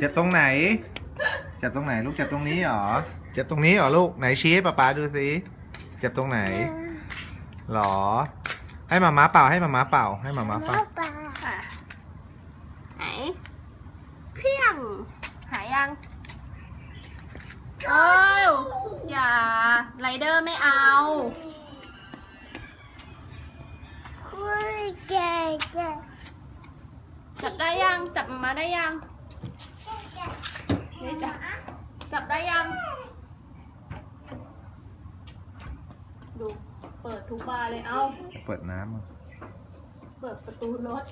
จ็บตรงไหน เจ็บตรงไหนลูกเจ็บตรงนี้เหรอ เจ็บตรงนี้เหรอลูก ไหนชี้ให้ป๊าป๊าดูสิเจ็บตรงไหนหรอ ให้มาม้าเป่าให้มาม้าเป่า ให้มาม้าเป่าปลาอะไหนเพียงหายยังเอ้ยอย่าไรเดอร์ไม่เอา คุยแก่แก่จับได้ยัง จับมาได้ยังไม่จับ จับได้ยัง ดู เปิดทุกบานเลย เอา เปิดน้ำอะ เปิดประตูรถ